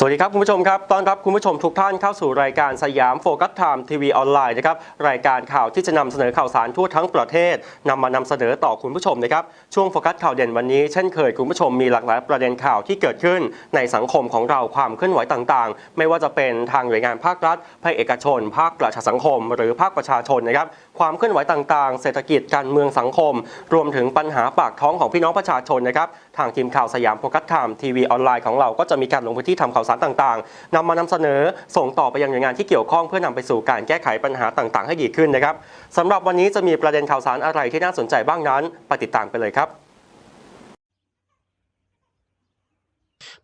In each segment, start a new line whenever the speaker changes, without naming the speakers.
สวัสดีครับคุณผู้ชมครับต้อนรับคุณผู้ชมทุกท่านเข้าสู่รายการสยามโฟกัสไทม์ทีวีออนไลน์นะครับรายการข่าวที่จะนำเสนอข่าวสารทั่วทั้งประเทศนำมานำเสนอต่อคุณผู้ชมนะครับช่วงโฟกัสข่าวเด่นวันนี้เช่นเคยคุณผู้ชมมีหลากหลายประเด็นข่าวที่เกิดขึ้น ในสังคมของเราความเคลื่อนไหวต่างๆ ไม่ว่าจะเป็นทางหน่วยงานภาครัฐภาคเอกชน ภาคประชาสังคม หรือภาคประชาชนนะครับความเคลื่อนไหวต่างๆ เศรษฐกิจการเมืองสังคม รวมถึงปัญหาปากท้องของพี่น้องประชาชนนะครับทางทีมข่าวสยามโฟกัสไทม์ทีวีออนไลน์ของเราก็จะมีการลงพื้นที่ทำข่าวสารต่างๆนำมานำเสนอส่งต่อไปยังหน่วยงานที่เกี่ยวข้องเพื่อนำไปสู่การแก้ไขปัญหาต่างๆ ให้ดีขึ้นนะครับสำหรับวันนี้จะมีประเด็นข่าวสารอะไรที่น่าสนใจบ้างนั้นไปติดตามไปเลยครับ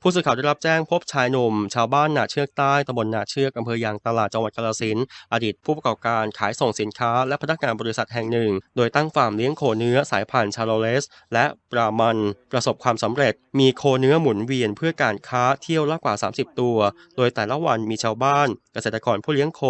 ผู้สื่อข่าวได้รับแจ้งพบชายหนุ่ม ชาวบ้านนาเชือกใต้ตำบลนาเชือกอำเภอยางตลาดจังหวัดกาฬสินอดีตผู้ประกอบการขายส่งสินค้า และพนักงานบริษัทแห่งหนึ่ง โดยตั้งฟาร์มเลี้ยงโคเนื้อสายพันธุ์ชาโลเลส และบรามัน ประสบความสำเร็จ มีโคเนื้อหมุนเวียนเพื่อการค้าเที่ยวละกว่า 30 ตัว โดยแต่ละวันมีชาวบ้าน เกษตรกรผู้เลี้ยงโค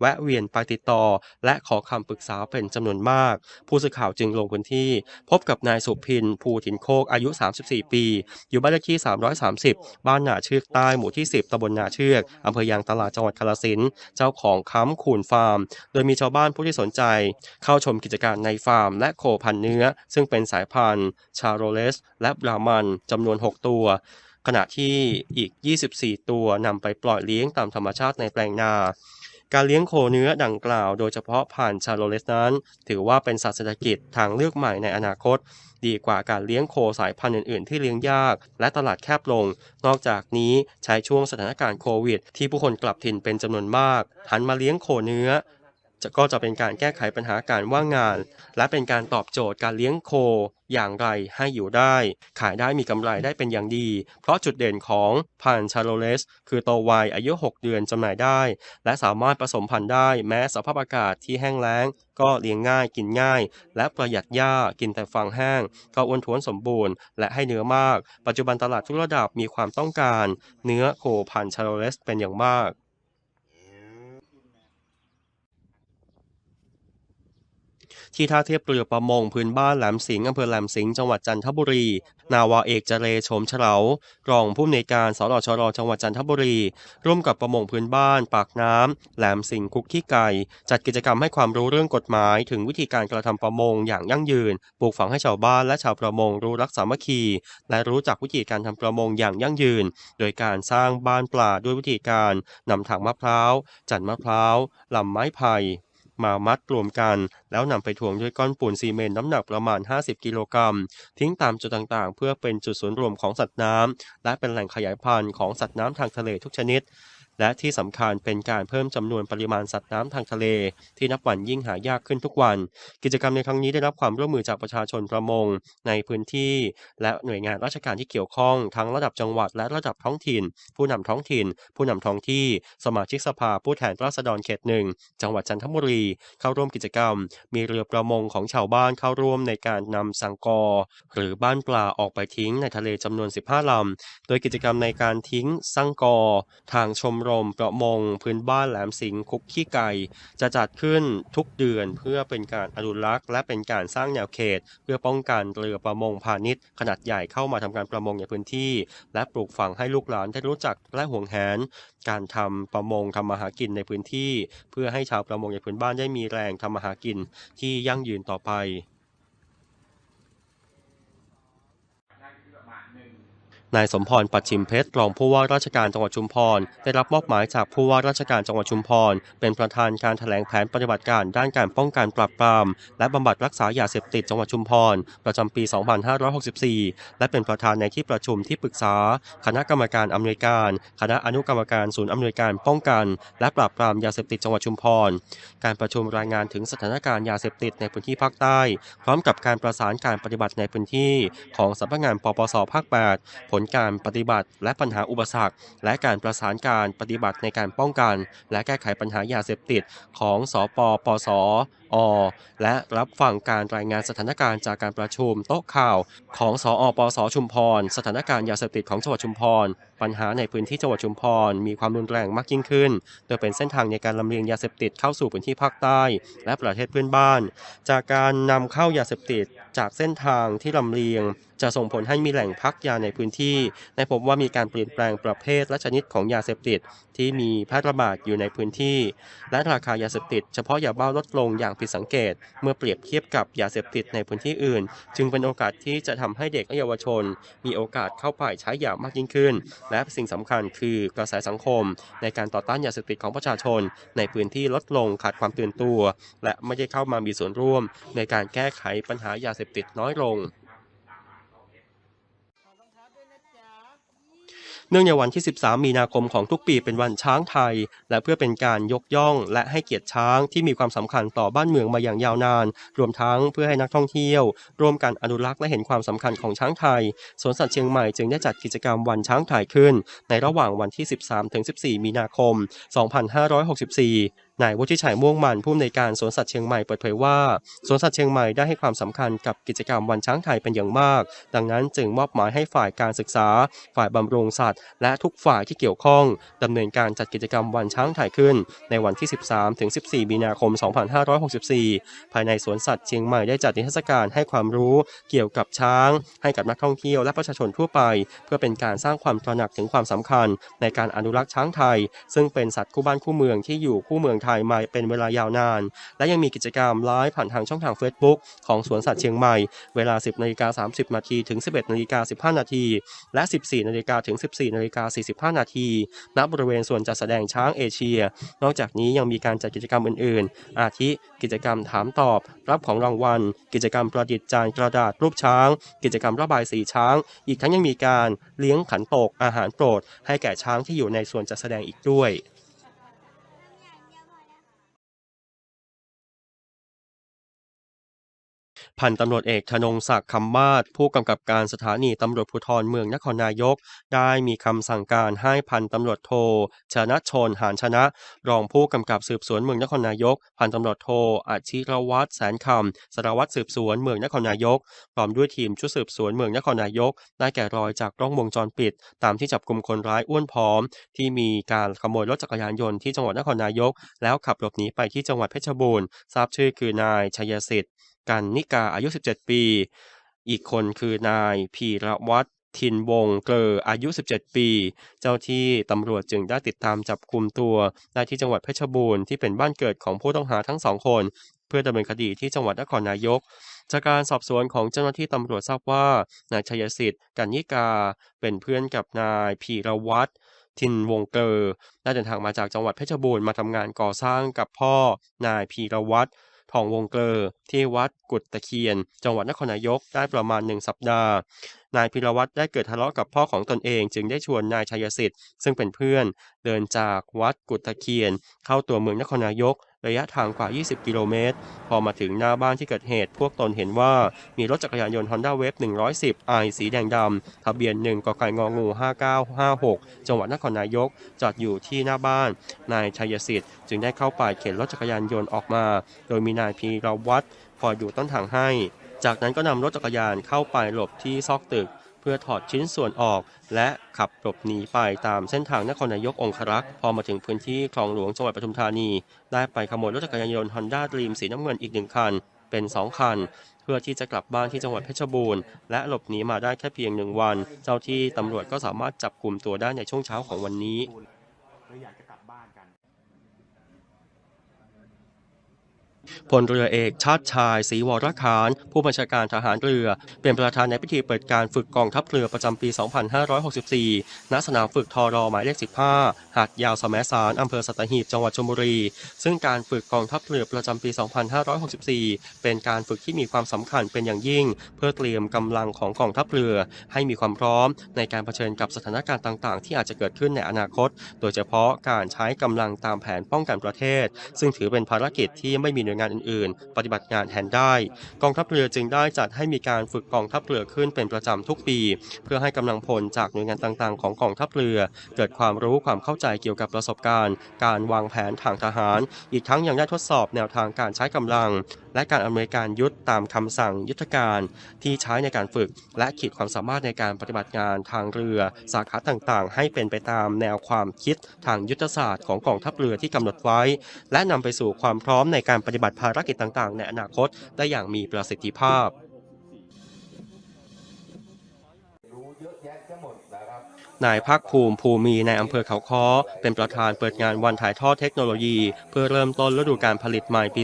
แวะเวียนไปติดต่อ และขอคำปรึกษาเป็นจำนวนมาก ผู้สื่อข่าวจึงลงพื้นที่ พบกับนายสุพินภูถินโคกอายุ 34 ปี อยู่บ้านเลขที่ 330บ้านนาเชือกใต้หมู่ที่ 10ตำบลนาเชือกอำเภอยางตลาดจังหวัดกาฬสินธุ์เจ้าของค้ำคูนฟาร์ม โดยมีชาวบ้านผู้ที่สนใจ เข้าชมกิจการในฟาร์ม และโคพันเนื้อ ซึ่งเป็นสายพันธุ์ ชาโรเลส และบรามันจำนวน 6 ตัวขณะที่อีก 24 ตัวนำไปปล่อยเลี้ยงตามธรรมชาติในแปลงนา การเลี้ยงโคเนื้อดังกล่าวโดยเฉพาะผ่านชาโลเลสนั้น ถือว่าเป็นสัตว์เศรษฐกิจทางเลือกใหม่ในอนาคต ดีกว่าการเลี้ยงโคสายพันธุ์อื่นๆ ที่เลี้ยงยาก และตลาดแคบลง นอกจากนี้ใช้ช่วงสถานการณ์โควิด ที่ผู้คนกลับถิ่นเป็นจำนวนมาก หันมาเลี้ยงโคเนื้อ จะก็จะเป็นการแก้ไขปัญหาการว่างงาน และเป็นการตอบโจทย์การเลี้ยงโค อย่างไรให้อยู่ได้ ขายได้มีกำไรได้เป็นอย่างดี เพราะจุดเด่นของพันชาโลเลส คือโตไวอายุ 6 เดือนจำหน่ายได้ และสามารถผสมพันธุ์ได้แม้สภาพอากาศที่แห้งแล้ง ก็เลี้ยงง่ายกินง่าย และประหยัดหญ้ากินแต่ฟางแห้ง ก็อ้วนท้วนสมบูรณ์ และให้เนื้อมาก ปัจจุบันตลาดทุกระดับมีความต้องการ เนื้อโคพันชาโลเลสเป็นอย่างมาก ที่ท่าเทียบเรือประมงพื้นบ้านแหลมสิงห์อำเภอแหลมสิงห์จังหวัดจันทบุรี นาวาเอกเจเรโฉมเฉลารองผู้อำนวยการสรชรจังหวัดจันทบุรี ร่วมกับประมงพื้นบ้าน ปากน้ำแหลมสิงห์คุกขี้ไก่ จัดกิจกรรมให้ความรู้เรื่องกฎหมาย ถึงวิธีการกระทำประมงอย่างยั่งยืน ปลูกฝังให้ชาวบ้านและชาวประมงรู้รักสามัคคี และรู้จักวิธีการทำประมงอย่างยั่งยืน โดยการสร้างบ้านปลาด้วยวิธีการนำถังมะพร้าวจันมะพร้าวลำไม้ไผ่ มามัดรวมกัน แล้วนำไปถ่วงด้วยก้อนปูนซีเมนต์น้ำหนักประมาณ 50 กิโลกรัม ทิ้งตามจุดต่างๆ เพื่อเป็นจุดศูนย์รวมของสัตว์น้ำและเป็นแหล่งขยายพันธุ์ของสัตว์น้ำทางทะเลทุกชนิด และที่สำคัญเป็นการเพิ่มจำนวนปริมาณสัตว์น้ำทางทะเล ที่นับวันยิ่งหายากขึ้นทุกวัน กิจกรรมในครั้งนี้ได้รับความร่วมมือจากประชาชนประมงในพื้นที่ และหน่วยงานราชการที่เกี่ยวข้อง ทั้งระดับจังหวัดและระดับท้องถิ่น ผู้นำท้องถิ่น ผู้นำท้องที่ สมาชิกสภาผู้แทนราษฎรเขตหนึ่งจังหวัดจันทบุรี เข้าร่วมกิจกรรม มีเรือประมงของชาวบ้านเข้าร่วมในการนำสังกอ หรือบ้านปลาออกไปทิ้งในทะเลจำนวน 15ลำโดยกิจกรรมในการทิ้งสังกอ ทางชมรมประมงพื้นบ้านแหลมสิงคุกขี้ไก่ จะจัดขึ้นทุกเดือนเพื่อเป็นการอนุรักษ์ และเป็นการสร้างแนวเขต เพื่อป้องกันเรือประมงพาณิชย์ ขนาดใหญ่เข้ามาทำการประมงในพื้นที่ และปลูกฝังให้ลูกหลานได้รู้จักและห่วงแหน การทำประมงทำมาหากินในพื้นที่ เพื่อให้ชาวประมงในพื้นบ้านได้มีแรงทำมาหากินที่ยั่งยืนต่อไป นายสมพรปัดชิมเพชรรองผู้ว่าราชการจังหวัดชุมพร ได้รับมอบหมายจากผู้ว่าราชการจังหวัดชุมพร เป็นประธานการแถลงแผนปฏิบัติการด้านการป้องกันปราบปราม และบำบัดรักษายาเสพติดจังหวัดชุมพร ประจำปี 2564 และเป็นประธานในที่ประชุมที่ปรึกษา คณะกรรมการอำนวยการ คณะอนุกรรมการศูนย์อำนวยการป้องกัน และปราบปรามยาเสพติดจังหวัดชุมพร การประชุมรายงานถึงสถานการณ์ยาเสพติดในพื้นที่ภาคใต้ พร้อมกับการประสานการปฏิบัติในพื้นที่ ของสำนักงานปปสภาค 8 ผลการปฏิบัติ และปัญหาอุปสรรค และการประสานการปฏิบัติในการป้องกัน และแก้ไขปัญหายาเสพติดของสปปส อ และรับฟังการรายงานสถานการณ์จากการประชุมโต๊ะข่าวของสอปสชุมพร สถานการณ์ยาเสพติดของจังหวัดชุมพร ปัญหาในพื้นที่จังหวัดชุมพร มีความรุนแรงมากยิ่งขึ้น โดยเป็นเส้นทางในการลำเลียงยาเสพติดเข้าสู่พื้นที่ภาคใต้ และประเทศเพื่อนบ้าน จากการนำเข้ายาเสพติดจากเส้นทางที่ลำเลียง จะส่งผลให้มีแหล่งพักยาในพื้นที่ที่ได้พบว่ามีการเปลี่ยนแปลงประเภทและชนิดของยาเสพติดที่มีแพร่ระบาดอยู่ในพื้นที่ และราคายาเสพติดเฉพาะยาบ้าลดลงอย่างผิดสังเกต เมื่อเปรียบเทียบกับยาเสพติดในพื้นที่อื่น จึงเป็นโอกาสที่จะทำให้เด็กและเยาวชน มีโอกาสเข้าไปใช้ยามากยิ่งขึ้น และสิ่งสำคัญคือกระแสสังคม ในการต่อต้านยาเสพติดของประชาชน ในพื้นที่ลดลงขาดความตื่นตัว และไม่ได้เข้ามามีส่วนร่วม ในการแก้ไขปัญหายาเสพติดน้อยลง เนื่องในวันที่ 13 มีนาคมของทุกปีเป็นวันช้างไทย และเพื่อเป็นการยกย่อง และให้เกียรติช้างที่มีความสำคัญต่อบ้านเมืองมาอย่างยาวนาน รวมทั้งเพื่อให้นักท่องเที่ยว ร่วมกันอนุรักษ์และเห็นความสำคัญของช้างไทย สวนสัตว์เชียงใหม่จึงได้จัดกิจกรรมวันช้างไทยขึ้น ในระหว่างวันที่ 13-14 มีนาคม 2564 นายวุฒิชัยม่วงมันผู้อำนวยการสวนสัตว์เชียงใหม่เปิดเผยว่าสวนสัตว์เชียงใหม่ได้ให้ความสำคัญกับกิจกรรมวันช้างไทยเป็นอย่างมาก ดังนั้นจึงมอบหมายให้ฝ่ายการศึกษา ฝ่ายบำรุงสัตว์ และทุกฝ่ายที่เกี่ยวข้องดำเนินการจัดกิจกรรมวันช้างไทยขึ้น ในวันที่ 13-14 มีนาคม 2564 ภายในสวนสัตว์เชียงใหม่ได้จัดนิทรรศการให้ความรู้เกี่ยวกับช้าง ให้กับนักท่องเที่ยวและประชาชนทั่วไป เพื่อเป็นการสร้างความตระหนักถึงความสำคัญ ในการอนุรักษ์ช้างไทย ซึ่งเป็นสัตว์คู่บ้านคู่เมืองที่อยู่คู่เมืองไทยมาเป็นเวลายาวนาน และยังมีกิจกรรมไลฟ์ผ่านทางช่องทาง Facebook ของสวนสัตว์เชียงใหม่ เวลา 10นาฬิกา30นาทีถึง 11นาฬิกา15นาทีและ 14นาฬิกาถึง 14นาฬิกา45นาทีณบริเวณส่วนจัดแสดงช้างเอเชีย นอกจากนี้ยังมีการจัดกิจกรรมอื่น ๆ อาทิกิจกรรมถามตอบ รับของรางวัล กิจกรรมประดิษฐ์จานกระดาษรูปช้าง กิจกรรมระบายสีช้าง อีกทั้งยังมีการเลี้ยงขันโตกอาหารโปรด ให้แก่ช้างที่อยู่ในส่วนจัดแสดงอีกด้วย พันตำรวจเอกธนงศักดิ์คำมาศผู้กำกับการสถานีตำรวจภูธรเมืองนครนายก ได้มีคำสั่งการให้พันตำรวจโท ชนะชนหานชนะ รองผู้กำกับสืบสวนเมืองนครนายก พันตำรวจโทอาชิรวัตรแสนคำสารวัตรสืบสวนเมืองนครนายก พร้อมด้วยทีมชุดสืบสวนเมืองนครนายก ได้แกะรอยจากกล้องวงจรปิด ตามที่จับกลุ่มคนร้ายอ้วนผอม ที่มีการขโมยรถจักรยานยนต์ที่จังหวัดนครนายก แล้วขับหลบหนีไปที่จังหวัดเพชรบูรณ์ทราบชื่อคือนายชัยสิทธิ์ กันนิกาอายุ 17 ปี อีกคนคือนายพีรวัตรทินวงเกลออายุ 17 ปี เจ้าที่ตำรวจจึงได้ติดตามจับกลุ่มตัวได้ที่จังหวัดเพชรบูรณ์ที่เป็นบ้านเกิดของผู้ต้องหาทั้งสองคน เพื่อดำเนินคดีที่จังหวัดนครนายก จากการสอบสวนของเจ้าหน้าที่ตำรวจทราบว่านายชัยสิทธิ์กันนิกา เป็นเพื่อนกับนายพีรวัตรทินวงเกลอได้เดินทางมาจากจังหวัดเพชรบูรณ์มาทำงานก่อสร้างกับพ่อนายพีรวัตร ทองวงเกลอที่วัดกุดตะเคียน จังหวัดนครนายกได้ประมาณหนึ่งสัปดาห์ นายพิรวัตรได้เกิดทะเลาะกับพ่อของตนเองจึงได้ชวนนายชัยสิทธิ์ซึ่งเป็นเพื่อนเดินจากวัดกุดตะเคียน เข้าตัวเมืองนครนายก ระยะทางกว่า 20 กิโลเมตร พอมาถึงหน้าบ้านที่เกิดเหตุ พวกตนเห็นว่ามีรถจักรยานยนต์ Honda Wave 110 i สีแดงดำทะเบียน 1กไก่งองู 5956 จังหวัดนครนายก จอดอยู่ที่หน้าบ้าน นายชัยสิทธิ์จึงได้เข้าไปเข็นรถจักรยานยนต์ออกมา โดยมีนายพีรวัตรคอยอยู่ต้นทางให้ จากนั้นก็นำรถจักรยานเข้าไปหลบที่ซอกตึก เพื่อถอดชิ้นส่วนออก และขับหลบหนีไปตามเส้นทางนครนายกองครักษ์พอมาถึงพื้นที่คลองหลวงจังหวัดปทุมธานี ได้ไปขโมยรถจักรยานยนต์ Honda Dream สีน้ำเงินอีกหนึ่งคัน เป็น 2 คัน เพื่อที่จะกลับบ้านที่จังหวัดเพชรบูรณ์และหลบหนีมาได้แค่เพียงหนึ่งวัน เจ้าที่ตำรวจก็สามารถจับกลุ่มตัวได้ในช่วงเช้าของวันนี้
อยาก
พลเรือเอกชาติชายศรีวรคารผู้บัญชาการทหารเรือ เป็นประธานในพิธีเปิดการฝึกกองทัพเรือประจำปี 2564 ณ สนามฝึกทอรอหมายเลข 15 หาดยาวสมสารอำเภอสัตหีบจังหวัดชลบุรี ซึ่งการฝึกกองทัพเรือประจำปี 2564 เป็นการฝึกที่มีความสำคัญเป็นอย่างยิ่ง เพื่อเตรียมกำลังของกองทัพเรือ ให้มีความพร้อม ในการเผชิญกับสถานการณ์ต่าง ๆ ที่อาจจะเกิดขึ้นในอนาคต โดยเฉพาะการใช้กำลังตามแผนป้องกันประเทศ ซึ่งถือเป็นภารกิจที่ไม่มีหน่วยงานงานอื่นๆ ปฏิบัติงานแทนได้ กองทัพเรือจึงได้จัดให้มีการฝึกกองทัพเรือขึ้นเป็นประจำทุกปี เพื่อให้กำลังพลจากหน่วยงานต่างๆ ของกองทัพเรือ เกิดความรู้ความเข้าใจเกี่ยวกับประสบการณ์ การวางแผนทางทหาร อีกทั้งยังได้ทดสอบแนวทางการใช้กำลัง และการอำนวยการยุทธตามคำสั่งยุทธการที่ใช้ในการฝึก และขีดความสามารถในการปฏิบัติงานทางเรือ สาขาต่างๆ ให้เป็นไปตามแนวความคิดทางยุทธศาสตร์ของกองทัพเรือที่กำหนดไว้ และนำไปสู่ความพร้อมในการปฏิบัติภารกิจต่างๆ ในอนาคตได้อย่างมีประสิทธิภาพ
นา
ยภาคภูมิภูมีในอำเภอเขาค้อ เป็นประธานเปิดงานวันถ่ายทอดเทคโนโลยี เพื่อเริ่มต้นฤดูการผลิตใหม่ปี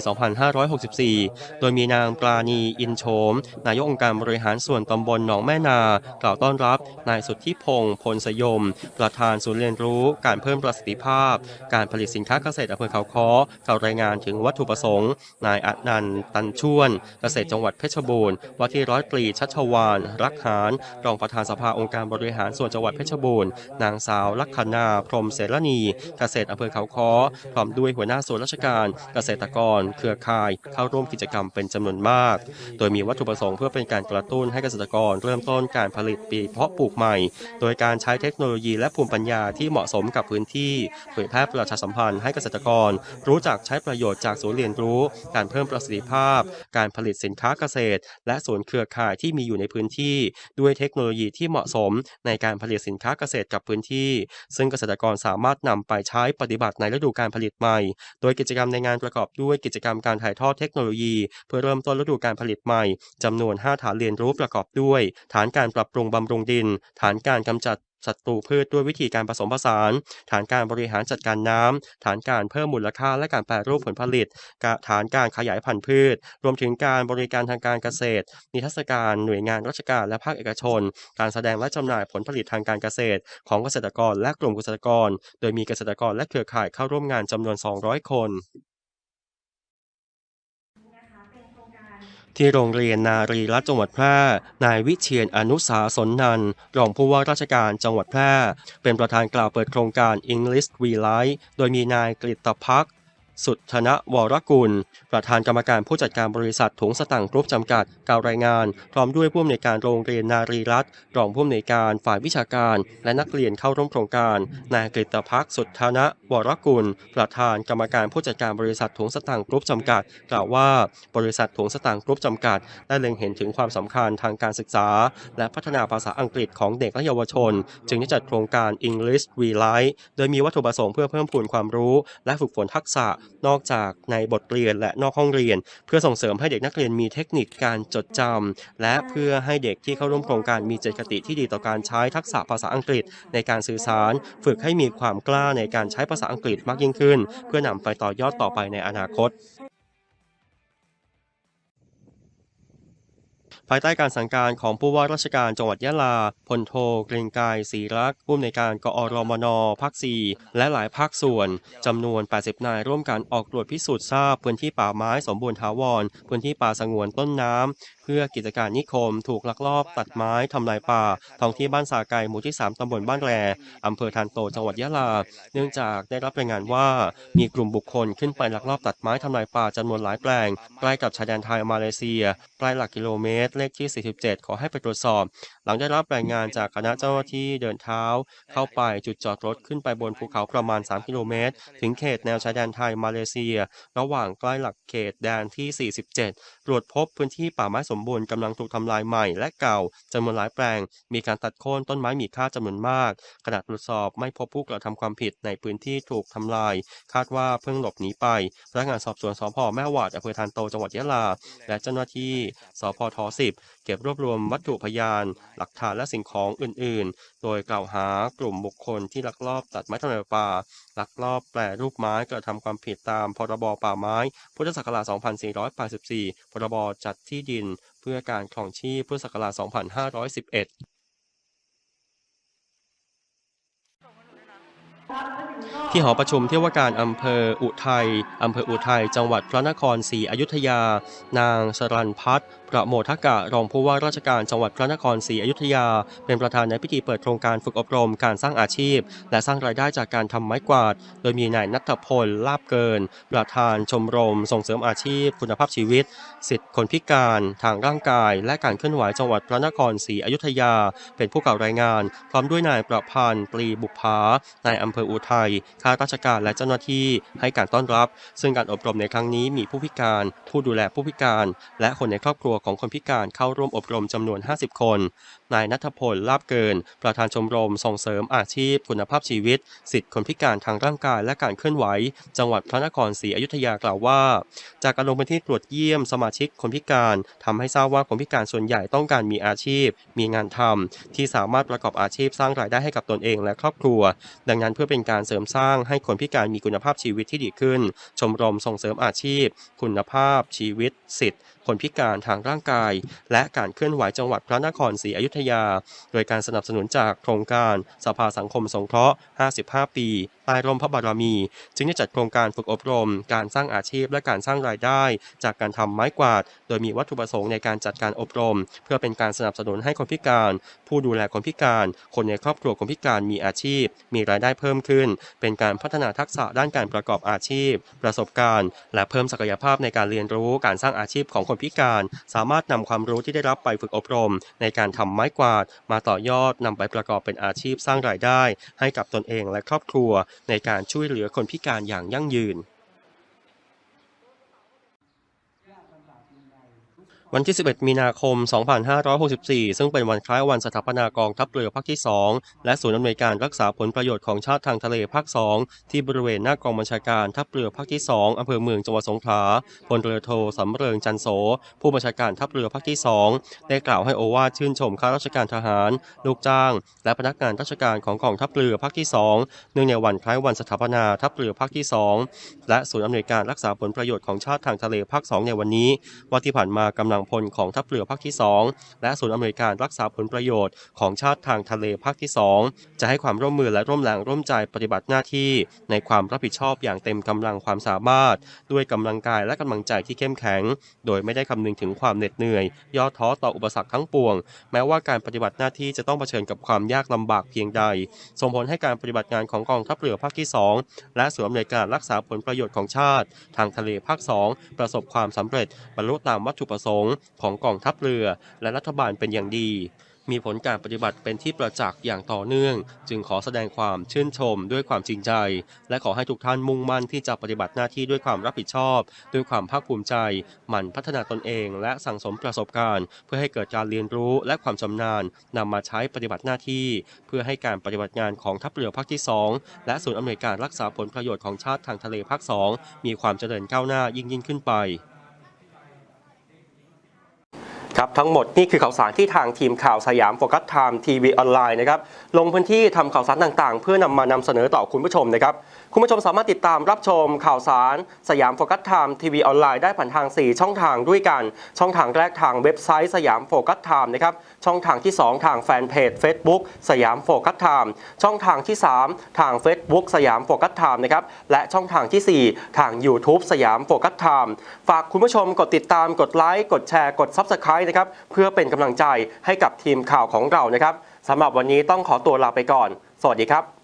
2564 โดยมีนางปราณีอินโฉมนายกองค์การบริหารส่วนตำบลหนองแม่นา กล่าวต้อนรับ นายสุทธิพงศ์พลสยม ประธานศูนย์เรียนรู้การเพิ่มประสิทธิภาพ การผลิตสินค้าเกษตรอำเภอเขาค้อกล่าวรายงานถึงวัตถุประสงค์ นายอนันต์ตันชวนเกษตรจังหวัดเพชรบูรณ์ว่าที่ร้อยตรีชัชวานรักหารรองประธานสภาองค์การบริหารส่วนจังหวัดเพชรบูรณ์นางสาวลักษณาพรมเสรณีเกษตรอำเภอเขาค้อพร้อมด้วยหัวหน้าส่วนราชการเกษตรกร เครือข่ายเข้าร่วมกิจกรรมเป็นจำนวนมาก โดยมีวัตถุประสงค์เพื่อเป็นการกระตุ้นให้เกษตรกรเริ่มต้นการผลิตปีเพาะปลูกใหม่ โดยการใช้เทคโนโลยีและภูมิปัญญาที่เหมาะสมกับพื้นที่เผยแพร่ประชาสัมพันธ์ให้เกษตรกร รู้จักใช้ประโยชน์จากศูนย์เรียนรู้ การเพิ่มประสิทธิภาพ การผลิตสินค้าเกษตร และศูนย์เครือข่ายที่มีอยู่ในพื้นที่ ด้วยเทคโนโลยีที่เหมาะสมในการผลิตสินค้าเกษตรกับพื้นที่ ซึ่งเกษตรกรสามารถนำไปใช้ปฏิบัติในฤดูการผลิตใหม่ โดยกิจกรรมในงานประกอบด้วยกิจกรรมการถ่ายทอดเทคโนโลยี เพื่อเริ่มต้นฤดูการผลิตใหม่จำนวน 5 ฐานเรียนรู้ประกอบด้วย ฐานการปรับปรุงบำรุงดิน ฐานการกำจัด ศัตรูพืชด้วยวิธีการผสมผสาน ฐานการบริหารจัดการน้ำฐานการเพิ่มมูลค่าและการแปรรูปผลผลิต ฐานการขยายพันธุ์พืช รวมถึงการบริการทางการเกษตร นิทรรศการหน่วยงานราชการและภาคเอกชน การแสดงและจำหน่ายผลผลิตทางการเกษตร ของเกษตรกรและกลุ่มเกษตรกร โดยมีเกษตรกรและเครือข่ายเข้าร่วมงานจำนวน 200 คน ที่โรงเรียนนารีรัฐจังหวัดแพร่ นายวิเชียนอนุสาสนนันรองผู้ว่าราชการจังหวัดแพร่ เป็นประธานกล่าวเปิดโครงการ English We Life โดยมีนายกฤตพัก สุทธนวรกุล ประธานกรรมการผู้จัดการบริษัทถุงสตังกรุ๊ปจำกัดกล่าวรายงาน พร้อมด้วยผู้อำนวยการโรงเรียนนารีรัตน์รองผู้อำนวยการฝ่ายวิชาการ และนักเรียนเข้าร่วมโครงการนายกฤตพักษ์สุทธนวรกุล ประธานกรรมการผู้จัดการบริษัทถุงสตังกรุ๊ปจำกัด กล่าวว่า บริษัทถุงสตังกรุ๊ปจำกัด ได้เล็งเห็นถึงความสำคัญทางการศึกษา และพัฒนาภาษาอังกฤษของเด็กและเยาวชน จึงได้จัดโครงการ English We Like โดยมีวัตถุประสงค์เพื่อเพิ่มพูนความรู้ และฝึกฝนทักษะนอกจากในบทเรียนและนอกห้องเรียน เพื่อส่งเสริมให้เด็กนักเรียนมีเทคนิคการจดจำและเพื่อให้เด็กที่เข้าร่วมโครงการมีเจตคติที่ดีต่อการใช้ทักษะภาษาอังกฤษ ในการสื่อสาร ฝึกให้มีความกล้าในการใช้ภาษาอังกฤษมากยิ่งขึ้น เพื่อนำไปต่อยอดต่อไปในอนาคต ภายใต้การสั่งการของผู้ว่าราชการจังหวัดยะลาพลโทเกรงกายศรีรักผู้อำนวยการกอรมนภาค4และหลายภาคส่วนจำนวน 80 นายร่วมกันออกตรวจพิสูจน์ทราบพื้นที่ป่าไม้สมบูรณ์ถาวร พื้นที่ป่าสงวนต้นน้ำ เพื่อกิจการนิคม ถูกลักลอบตัดไม้ทำลายป่า ท้องที่บ้านสาไก่หมู่ที่ 3ตำบลบ้านแรอำเภอทานโตจังหวัดยะลา เนื่องจากได้รับรายงานว่ามีกลุ่มบุคคลขึ้นไปลักลอบตัดไม้ทำลายป่าจำนวนหลายแปลงใกล้กับชายแดนไทยมาเลเซียใกล้หลักกิโลเมตรเลขที่ 47 ขอให้ไปตรวจสอบ หลังได้รับรายงานจากคณะเจ้าหน้าที่เดินเท้า เข้าไปจุดจอดรถขึ้นไปบนภูเขาประมาณ 3 กิโลเมตร ถึงเขตแนวชายแดนไทยมาเลเซีย ระหว่างใกล้หลักเขตแดนที่ 47 ตรวจพบพื้นที่ป่าไม้สมบูรณ์กำลังถูกทำลายใหม่และเก่าจำนวนหลายแปลง มีการตัดโค่นต้นไม้มีค่าจำนวนมากขณะตรวจสอบไม่พบผู้กระทำความผิดในพื้นที่ถูกทำลาย คาดว่าเพิ่งหลบหนีไปพนักงานสอบสวนสพแม่หวาดอำเภอทานโตจังหวัดยะลา และเจ้าหน้าที่สพท10 เก็บรวบรวมวัตถุพยาน หลักฐานและสิ่งของอื่นๆ โดยกล่าวหากลุ่มบุคคลที่ลักลอบตัดไม้ทำลายป่า ลักลอบแปรรูปไม้กระทำความผิดตามพรบป่าไม้ พุทธศักราช 2484 พรบจัดที่ดิน เพื่อการครองชีพพุทธศักราช 2511 ที่หอประชุมเที่ว่าการอำเภออุทัยอำเภออุทัยจังหวัดพระนครศรีอยุธยา นางสรันพัฒน์ประโมทกะรองผู้ว่าราชการจังหวัดพระนครศรีอยุธยา เป็นประธานในพิธีเปิดโครงการฝึกอบรมการสร้างอาชีพ และสร้างรายได้จากการทำไม้กวาด โดยมีนายนัทพลลาบเกิน ประธานชมรม ส่งเสริมอาชีพ คุณภาพชีวิต สิทธิคนพิการทางร่างกาย และการเคลื่อนไหวจังหวัดพระนครศรีอยุธยา เป็นผู้กล่าวรายงาน พร้อมด้วยนายประพันธ์ปรีบุภานายอำเภออุทัยข้าราชการและเจ้าหน้าที่ให้การต้อนรับ ซึ่งการอบรมในครั้งนี้มีผู้พิการ ผู้ดูแลผู้พิการ และคนในครอบครัวของคนพิการเข้าร่วมอบรมจำนวน 50 คน นายนัทพลลาบเกิน ประธานชมรมส่งเสริมอาชีพ คุณภาพชีวิต สิทธิคนพิการทางร่างกายและการเคลื่อนไหว จังหวัดพระนครศรีอยุธยากล่าวว่า จากการลงพื้นที่ตรวจเยี่ยมสมาชิกคนพิการทำให้ทราบว่าคนพิการส่วนใหญ่ต้องการมีอาชีพ มีงานทำที่สามารถประกอบอาชีพสร้างรายได้ให้กับตนเองและครอบครัว ดังนั้นเพื่อเป็นการเสริมสร้างให้คนพิการมีคุณภาพชีวิตที่ดีขึ้น ชมรมส่งเสริมอาชีพ คุณภาพชีวิตสิทธิ คนพิการทางร่างกาย และการเคลื่อนไหวจังหวัดพระนครศรีอยุธยา โดยการสนับสนุนจากโครงการสภาสังคมสงเคราะห์ 55 ปีใต้ร่มพระบารมี จึงได้จัดโครงการฝึกอบรม การสร้างอาชีพและการสร้างรายได้ จากการทำไม้กวาด โดยมีวัตถุประสงค์ในการจัดการอบรม เพื่อเป็นการสนับสนุนให้คนพิการ ผู้ดูแลคนพิการ คนในครอบครัวคนพิการมีอาชีพ มีรายได้เพิ่มขึ้น เป็นการพัฒนาทักษะด้านการประกอบอาชีพ ประสบการณ์ และเพิ่มศักยภาพในการเรียนรู้การสร้างอาชีพของคนพิการ สามารถนำความรู้ที่ได้รับไปฝึกอบรม ในการทำไม้กวาด มาต่อยอดนำไปประกอบเป็นอาชีพสร้างรายได้ ให้กับตนเองและครอบครัว ในการช่วยเหลือคนพิการอย่างยั่งยืน วันที่ 11 มีนาคม 2564 ซึ่งเป็นวันคล้ายวันสถาปนากองทัพเรือภาคที่ 2 และศูนย์อำนวยการรักษาผลประโยชน์ของชาติทางทะเลภาค 2 ที่บริเวณหน้ากองบัญชาการทัพเรือภาคที่ 2 อำเภอเมืองจังหวัดสงขลาพลเรือโทสำเริงจันโส ผู้บัญชาการทัพเรือภาคที่ 2 ได้กล่าวให้โอวาทชื่นชมข้าราชการทหาร ลูกจ้าง และพนักงานราชการของกองทัพเรือภาคที่ 2 เนื่องในวันคล้ายวันสถาปนาทัพเรือภาคที่ 2 และศูนย์อำนวยการรักษาผลประโยชน์ของชาติทางทะเลภาค 2 ในวันนี้ว่าที่ผ่านมากำลังพลของทัพเรือภาคที่ 2 และศูนย์อำนวยการรักษาผลประโยชน์ของชาติทางทะเลภาคที่ 2 จะให้ความร่วมมือและร่วมแรงร่วมใจปฏิบัติหน้าที่ในความรับผิดชอบอย่างเต็มกำลังความสามารถ ด้วยกำลังกายและกำลังใจที่เข้มแข็ง โดยไม่ได้คำนึงถึงความเหน็ดเหนื่อย ย่อท้อต่ออุปสรรคทั้งปวง แม้ว่าการปฏิบัติหน้าที่จะต้องเผชิญกับความยากลำบากเพียงใด ส่งผลให้การปฏิบัติงานของกองทัพเรือภาคที่ 2 และศูนย์อำนวยการรักษาผลประโยชน์ของชาติ ทางทะเลภาค 2 ประสบความสำเร็จบรรลุตามวัตถุประสงค์ของกองทัพเรือ และรัฐบาลเป็นอย่างดี มีผลการปฏิบัติเป็นที่ประจักษ์อย่างต่อเนื่อง จึงขอแสดงความชื่นชมด้วยความจริงใจ และขอให้ทุกท่านมุ่งมั่นที่จะปฏิบัติหน้าที่ด้วยความรับผิดชอบ ด้วยความภาคภูมิใจ หมั่นพัฒนาตนเอง และสั่งสมประสบการณ์ เพื่อให้เกิดการเรียนรู้และความชำนาญนำมาใช้ปฏิบัติหน้าที่ เพื่อให้การปฏิบัติงานของทัพเรือภาคที่ 2 และศูนย์อำนวยการรักษาผลประโยชน์ของชาติทางทะเลภาค 2 มีความเจริญก้าวหน้ายิ่งยิ่งขึ้นไป ครับทั้งหมดนี่คือข่าวสารที่ทางทีมข่าวสยามโฟกัสไทม์ทีวีออนไลน์นะครับลงพื้นที่ทำข่าวสารต่างๆ เพื่อนำมานำเสนอต่อคุณผู้ชมนะครับคุณผู้ชมสามารถติดตามรับชมข่าวสาร สยามโฟกัสไทม์ทีวีออนไลน์ได้ผ่านทาง 4 ช่องทางด้วยกัน ช่องทางแรกทางเว็บไซต์สยามโฟกัสไทม์นะครับ ช่องทางที่ 2 ทางแฟนเพจ Facebook สยามโฟกัสไทม์ช่องทางที่ 3 ทาง Facebook สยามโฟกัสไทม์นะครับ และช่องทางทีสี่4 ทาง YouTube สยามโฟกัสไทม์ฝากคุณผู้ชมกดติดตามกดไลค์กดแชร์กด Subscribe นะครับเพื่อเป็นกำลังใจให้กับทีมข่าวของเรานะครับสำหรับวันนี้ต้องขอตัวลาไปก่อน สวัสดีครับ